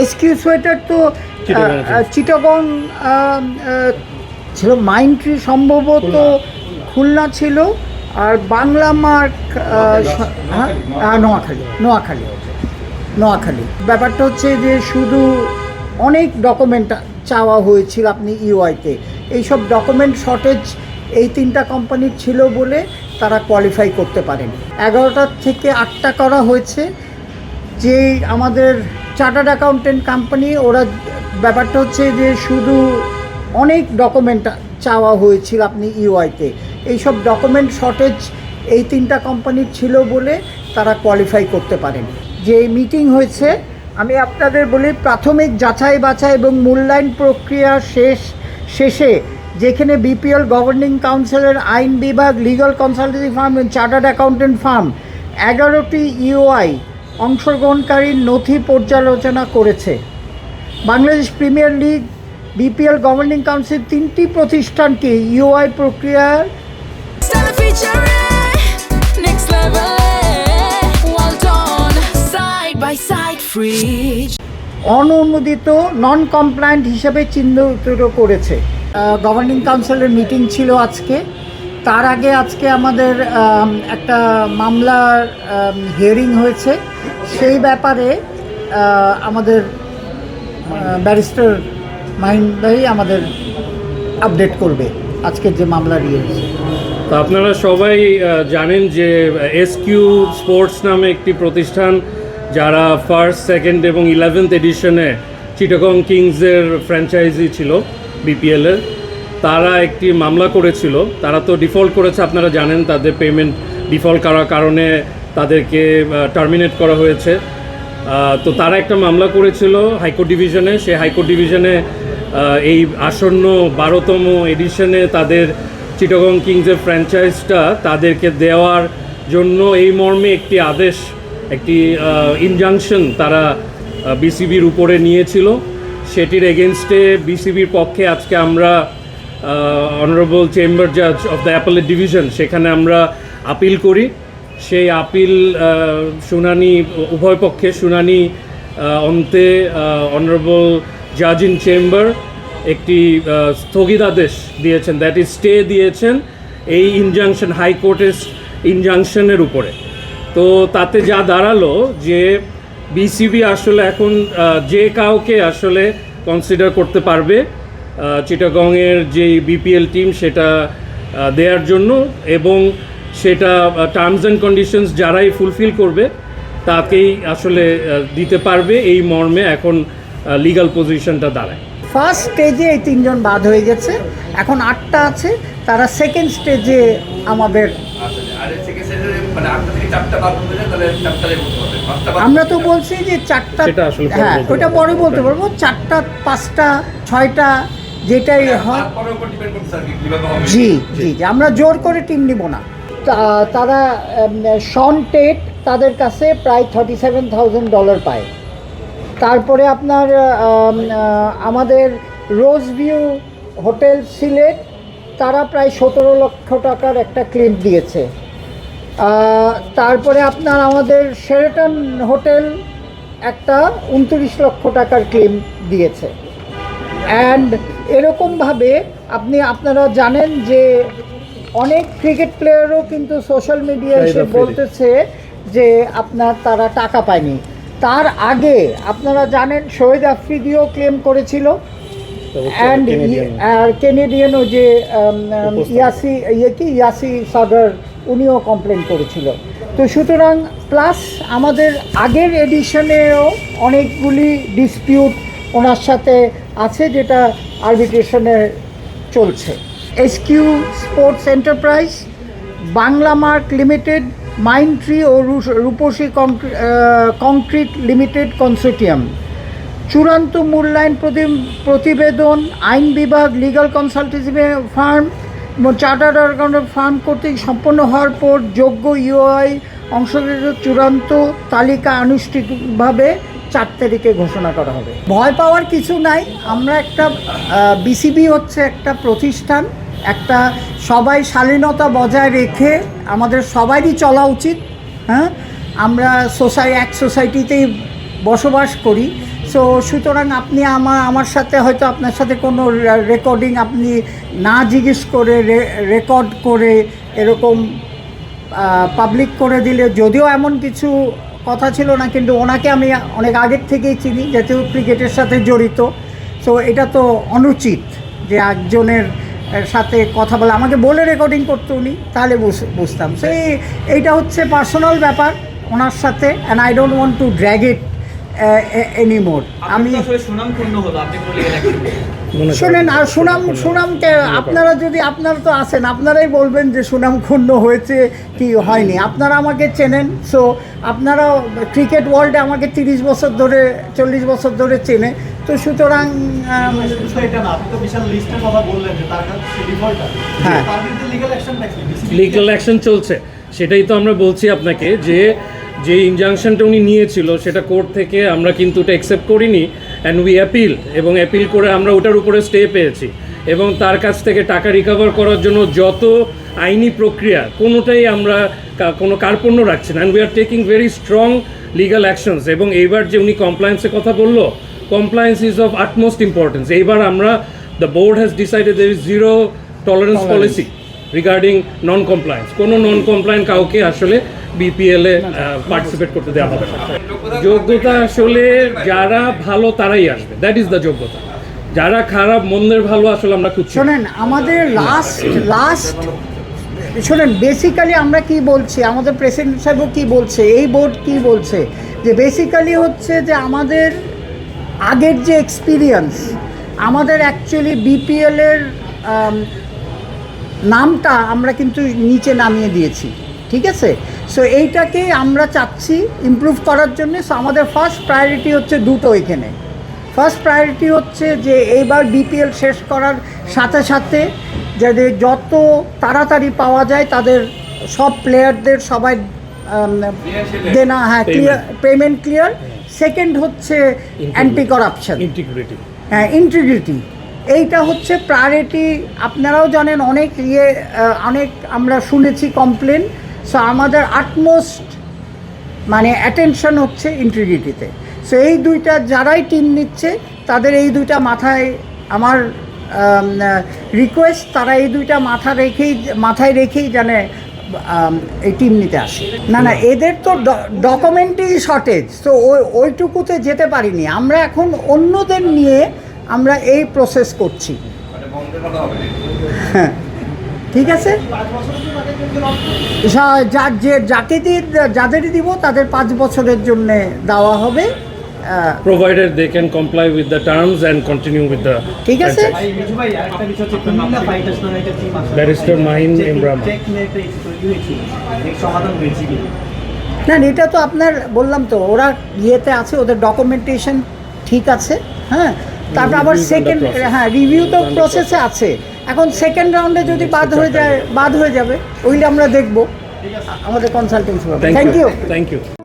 SQ sweater তো চিটাগং। ছিল মাইন্ট্রি সম্ভবত খুলনা। ছিল আর বাংলা মার্ক হ্যাঁ? নোয়াখালী নোয়াখালী নোয়াখালী। ব্যাপারটা হচ্ছে যে শুধু অনেক ডকুমেন্ট চাওয়া হয়েছিল আপনি ইউআইতে এইসব ডকুমেন্ট শর্টেজ এই তিনটা কোম্পানির ছিল বলে তারা কোয়ালিফাই করতে পারেন। এগারোটার থেকে আটটা করা হয়েছে যে আমাদের চার্টার্ড অ্যাকাউন্টেন্ট কোম্পানি, ওরা ব্যাপারটা হচ্ছে যে শুধু অনেক ডকুমেন্ট চাওয়া হয়েছিল আপনি ইউআইতে। এইসব ডকুমেন্ট শর্টেজ এই তিনটা কোম্পানির ছিল বলে তারা কোয়ালিফাই করতে পারেন। যে মিটিং হয়েছে, আমি আপনাদের বলি প্রাথমিক যাচাই বাছাই এবং মূল্যায়ন প্রক্রিয়া শেষ, শেষে যেখানে বিপিএল গভর্নিং কাউন্সিলের আইন বিভাগ লিগাল কনসালটেন্সি ফার্ম এবং চার্টার্ড অ্যাকাউন্টেন্ট ফার্ম এগারোটি ইউআই অংশগ্রহণকারী নথি পর্যালোচনা করেছে। Bangladesh premier league BPL governing council তিনটি প্রতিষ্ঠানকে ইউআই প্রক্রিয়ার. অননুমোদিত নন কমপ্লায়েন্ট হিসেবে চিহ্নিত করেছে। গভর্নিং কাউন্সিলের মিটিং ছিল আজকে। তার আগে আজকে আমাদের একটা মামলার হিয়ারিং হয়েছে। সেই ব্যাপারে আমাদের ব্যারিস্টার মাহিন ভাই আমাদের আপডেট করবে আজকের যে মামলার ইয়ে হয়েছে তো আপনারা সবাই জানেন যে এসকিউ স্পোর্টস নামে একটি প্রতিষ্ঠান যারা ফার্স্ট সেকেন্ড এবং ইলেভেন্থ এডিশনে চিটাগং কিংসের ফ্র্যাঞ্চাইজি ছিল বিপিএলের তারা একটি মামলা করেছিল, তারা তো ডিফল্ট করেছে, আপনারা জানেন তাদের পেমেন্ট ডিফল্ট করার কারণে তাদেরকে টার্মিনেট করা হয়েছে। তো তারা একটা মামলা করেছিল হাইকোর্ট ডিভিশনে, সেই হাইকোর্ট ডিভিশনে এই আসন্ন বারোতম এডিশনে তাদের চিটাগং কিংসের ফ্র্যাঞ্চাইজটা তাদেরকে দেওয়ার জন্য এই মর্মে একটি আদেশ, একটি ইনজাংশন তারা বিসিবির উপরে নিয়েছিল। সেটির এগেনস্টে বিসিবির পক্ষে আজকে আমরা অনারেবল চেম্বার জাজ অফ দ্য অ্যাপেলেট ডিভিশন সেখানে আমরা আপিল করি। সেই আপিল শুনানি, উভয় পক্ষে শুনানি অন্তে অনারেবল জাজ ইন চেম্বার একটি স্থগিতাদেশ দিয়েছেন দ্যাট ইজ স্টে দিয়েছেন এই ইনজাংশন হাইকোর্টের ইনজাংশনের উপরে। তো তাতে যা দাঁড়াল যে বিসিবি আসলে এখন যে কাউকে আসলে কনসিডার করতে পারবে চিটাগংয়ের যে বিপিএল টিম সেটা দেওয়ার জন্য এবং সেটা টার্মস অ্যান্ড কন্ডিশনস যারাই ফুলফিল করবে তাকেই আসলে দিতে পারবে এই মর্মে এখন লিগ্যাল পজিশনটা দাঁড়ায়। ফার্স্ট স্টেজে এই তিনজন বাদ হয়ে গেছে। এখন আটটা আছে। তারা সেকেন্ড স্টেজে আমাদের আমরা তো বলছি যে চারটা আসলে হ্যাঁ ওটা পরে বলতে পারব। চারটা পাঁচটা ছয়টা যেটাই হয় কীভাবে হবে। জি জি জি আমরা জোর করে টিম নিব না। তা- তারা শন টেট তাদের কাছে প্রায় থার্টি সেভেন থাউজেন্ড ডলার পায়। তারপরে আপনার আমাদের রোজ ভিউ হোটেল সিলেট তারা প্রায় সতেরো লক্ষ টাকার একটা ক্লিপ দিয়েছে। তারপরে আপনার আমাদের শেরেটন হোটেল একটা উনত্রিশ লক্ষ টাকার ক্লেম দিয়েছে। অ্যান্ড এরকমভাবে আপনি আপনারা জানেন যে অনেক ক্রিকেট প্লেয়ারও কিন্তু সোশ্যাল মিডিয়ায় এসে বলতেছে যে আপনার তারা টাকা পায়নি। তার আগে আপনারা জানেন শহীদ আফ্রিদিও ক্লেম করেছিল। অ্যান্ড আর কেনেডিয়ানও যে। ইয়াসি ইয়ে কি? ইয়াসি সাগর উনিও কমপ্লেন করেছিল। তো সুতরাং প্লাস আমাদের আগের এডিশনেও অনেকগুলি ডিসপিউট ওনার সাথে আছে যেটা আরবিট্রেশনে চলছে। SQ sports enterprise Bangla mark limited মাইন্ট্রি ও রু- রূপসী কংক্রি- কংক্রিট লিমিটেড কনসোটিয়াম চূড়ান্ত মূল্যায়ন প্রতি- প্রতিবেদন, আইন বিভাগ legal consultancy firm chartered accountant firm কর্তৃক সম্পন্ন হওয়ার পর যোগ্য ইউআই অংশগ্রহণ চূড়ান্ত তালিকা আনুষ্ঠানিকভাবে চার তারিখে ঘোষণা করা হবে। ভয় পাওয়ার কিছু নাই। আমরা একটা বিসিবি হচ্ছে একটা প্রতিষ্ঠান। একটা সবাই শালীনতা বজায় রেখে আমাদের সবারই চলা উচিত হ্যাঁ? আমরা সোসাই, এক সোসাইটিতেই বসবাস করি। সো সুতরাং আপনি আমার আমার সাথে হয়তো আপনার সাথে কোনো রেকর্ডিং আপনি না জিজ্ঞেস করে রেকর্ড করে এরকম পাবলিক করে দিলে যদিও এমন কিছু কথা ছিল না, কিন্তু ওনাকে আমি অনেক আগের থেকেই চিনি, যেহেতু ক্রিকেটের সাথে জড়িত। সো এটা তো অনুচিত যে একজনের সাথে কথা বলে। আমাকে বলে রেকর্ডিং করতে উনি, তাহলে বুঝতাম। সেই এইটা হচ্ছে পার্সোনাল ব্যাপার ওনার সাথে and I don't want to drag it anymore আমি। শোনেন আর সুনাম সুনামকে আপনারা যদি আপনারা তো আছেন আপনারাই বলবেন যে সুনাম ক্ষুণ্ণ হয়েছে কি হয়নি। আপনারা আমাকে চেনেন সো আপনারা ক্রিকেট ওয়ার্ল্ডে আমাকে তিরিশ বছর ধরে চল্লিশ বছর ধরে চেনে। তো সুতরাং হ্যাঁ। লিগ্যাল লিগাল অ্যাকশন চলছে। সেটাই তো আমরা বলছি আপনাকে যে যে ইনজাংশনটা উনি নিয়েছিল সেটা কোর্ট থেকে আমরা কিন্তু ওটা অ্যাকসেপ্ট করিনি অ্যান্ড উই অ্যাপিল এবং অ্যাপিল করে আমরা ওটার উপরে স্টে পেয়েছি। এবং তার কাছ থেকে টাকা রিকভার করার জন্য যত আইনি প্রক্রিয়া কোনোটাই আমরা কোনো কার্পণ্য রাখছি না and we are taking very strong legal actions এবং এইবার যে উনি কমপ্লায়েন্সের কথা বলল compliance is of utmost importance এইবার আমরা the board has decided there is zero tolerance policy regarding non compliance কোনো নন কমপ্লায়েন্ট কাউকে আসলে বিপিএল এ পার্টিসিপেট করতে দেওয়া হবে না। যোগ্যতা আসলে যারা ভালো তারাই আসবে। দ্যাট ইজ দ্য যোগ্যতা। যারা খারাপ মন্দের ভালো আসলে আমরা খুঁজছি। শোনেন আমাদের লাস্ট লাস্ট শোনেন বেসিক্যালি আমরা কি বলছি আমাদের প্রেসিডেন্ট সাহেবও কি বলছে এই বোর্ড কি বলছে যে বেসিক্যালি হচ্ছে যে আমাদের আগের যে এক্সপিরিয়েন্স আমাদের অ্যাকচুয়ালি বিপিএলের নামটা আমরা কিন্তু নিচে নামিয়ে দিয়েছি ঠিক আছে? সো এইটাকে আমরা চাচ্ছি ইমপ্রুভ করার জন্য সো আমাদের ফার্স্ট প্রায়োরিটি হচ্ছে দুটো এখানে। ফার্স্ট প্রায়োরিটি হচ্ছে যে এইবার বিপিএল শেষ করার সাথে সাথে যাদের যত তাড়াতাড়ি পাওয়া যায় তাদের সব প্লেয়ারদের সবাই দেনা হ্যাঁ ক্লিয়ার পেমেন্ট ক্লিয়ার সেকেন্ড হচ্ছে অ্যান্টি করাপশন ইন্টিগ্রিটি হ্যাঁ ইন্টিগ্রিটি এইটা হচ্ছে প্রায়োরিটি আপনারাও জানেন অনেক ইয়ে অনেক আমরা শুনেছি কমপ্লেন সো আমাদের আটমোস্ট মানে অ্যাটেনশন হচ্ছে ইন্টিগ্রিটিতে সো এই দুইটা যারাই টিম নিচ্ছে, তাদের এই দুইটা মাথায় আমার রিকোয়েস্ট তারা এই দুইটা মাথা রেখেই, মাথায় রেখেই জানে এই টিম নিতে আসে। না না, এদের তো ডকুমেন্টারি শর্টেজ তো ওই, ওইটুকুতে যেতে পারিনি। আমরা এখন অন্যদের নিয়ে আমরা এই প্রসেস করছি। মানে। হ্যাঁ। ঠিক আছে? যার যে যাকে দিয়ে যাদেরই দিব তাদের পাঁচ বছরের জন্য দেওয়া হবে provided they can comply with the terms and continue with the ঠিক আছে। Barrister মাহিন ইমরান। না, এটা তো আপনার বললাম তো ওরা ইয়েতে আছে ওদের ডকুমেন্টেশন ঠিক আছে হ্যাঁ? তারপর আবার সেকেন্ড হ্যাঁ রিভিউ তো প্রসেসে আছে। এখন সেকেন্ড রাউন্ডে যদি বাদ হয়ে যায় বাদ হয়ে যাবে ওইটা আমরা দেখব। আমাদের consultancy thank you thank you.